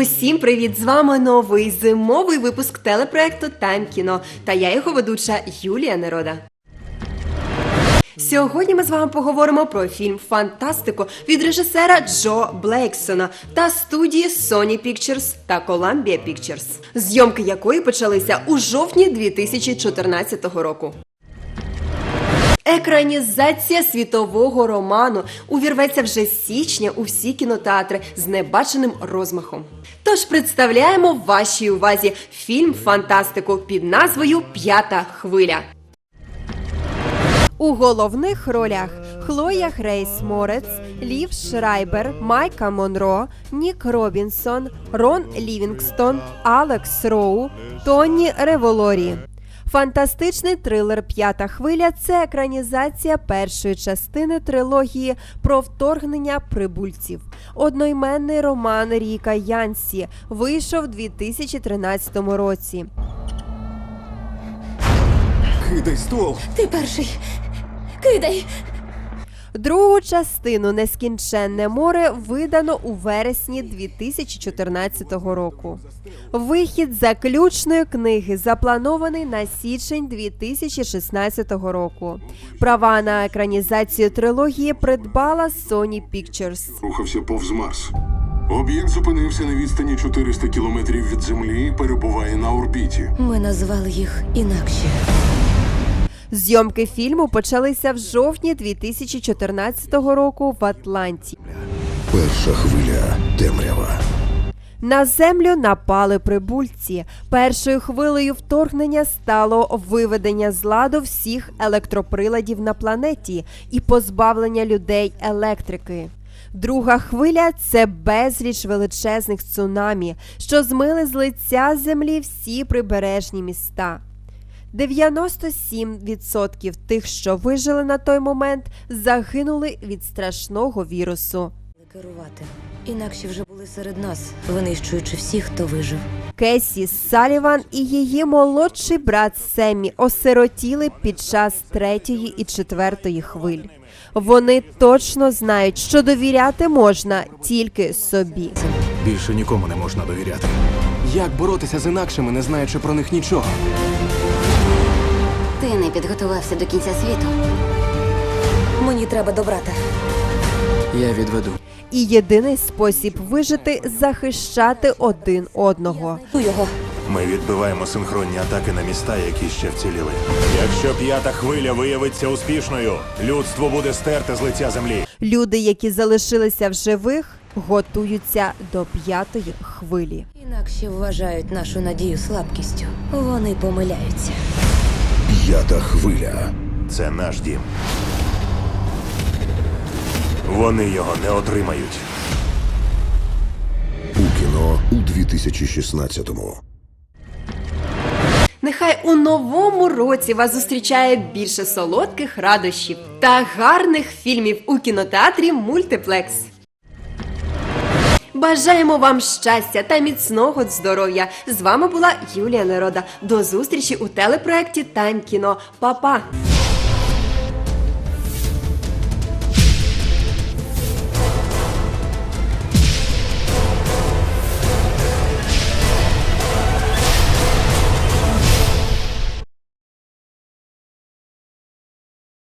Усім привіт! З вами новий зимовий випуск телепроекту Тайм кіно. Та я його ведуча Юлія Нерода. Сьогодні ми з вами поговоримо про фільм Фантастику від режисера Джо Блейксона та студії Sony Pictures та Columbia Pictures, зйомки якої почалися у жовтні 2014 року. Екранізація світового роману увірветься вже з січня у всі кінотеатри з небаченим розмахом. Тож представляємо вашій увазі фільм Фантастику під назвою П'ята хвиля. У головних ролях Хлоя Грейс Морец, Лів Шрайбер, Майка Монро, Нік Робінсон, Рон Лівінгстон, Алекс Роу, Тоні Револорі. Фантастичний трилер П'ята хвиля це екранізація першої частини трилогії про вторгнення прибульців. Одноіменний роман Ріка Янсі вийшов у 2013 році. Кидай ствол. Ти перший. Кидай. Другу частину Нескінченне море видано у вересні 2014 року. Вихід заключної книги запланований на січень 2016 року. Права на екранізацію трилогії придбала Sony Pictures. рухався повз Марс. Об'єкт зупинився на відстані 400 кілометрів від Землі і перебуває на орбіті. Ми назвали їх інакше. Зйомки фільму почалися в жовтні 2014 року в Атланті. Перша хвиля темрява. На землю напали прибульці. Першою хвилею вторгнення стало виведення з ладу всіх електроприладів на планеті і позбавлення людей електрики. Друга хвиля це безліч величезних цунамі, що змили з лиця землі всі прибережні міста. 97% тих, що вижили на той момент, загинули від страшного вірусу. Керувати. Інакше вже були серед нас, винищуючи всіх, хто вижив. Кесі Саліван і її молодший брат Семі осиротіли під час третьої і четвертої хвиль. Вони точно знають, що довіряти можна тільки собі. Більше нікому не можна довіряти. Як боротися з інакшими, не знаючи про них нічого? Ти не підготувався до кінця світу. Мені треба до брата. Я відведу. І єдиний спосіб вижити захищати один одного. Його. Ми відбиваємо синхронні атаки на міста, які ще вціліли. Якщо п'ята хвиля виявиться успішною, людство буде стерте з лиця землі. Люди, які залишилися в живих, готуються до п'ятої хвилі. Інакше вважають нашу надію слабкістю. Вони помиляються. П'ята хвиля. Це наш дім. Вони його не отримають. У кіно у 2016-му. Нехай у новому році вас зустрічає більше солодких радощів та гарних фільмів у кінотеатрі Мультиплекс. Бажаємо вам щастя та міцного здоров'я. З вами була Юлія Нерода. До зустрічі у телепроекті Тань кіно. Па-па!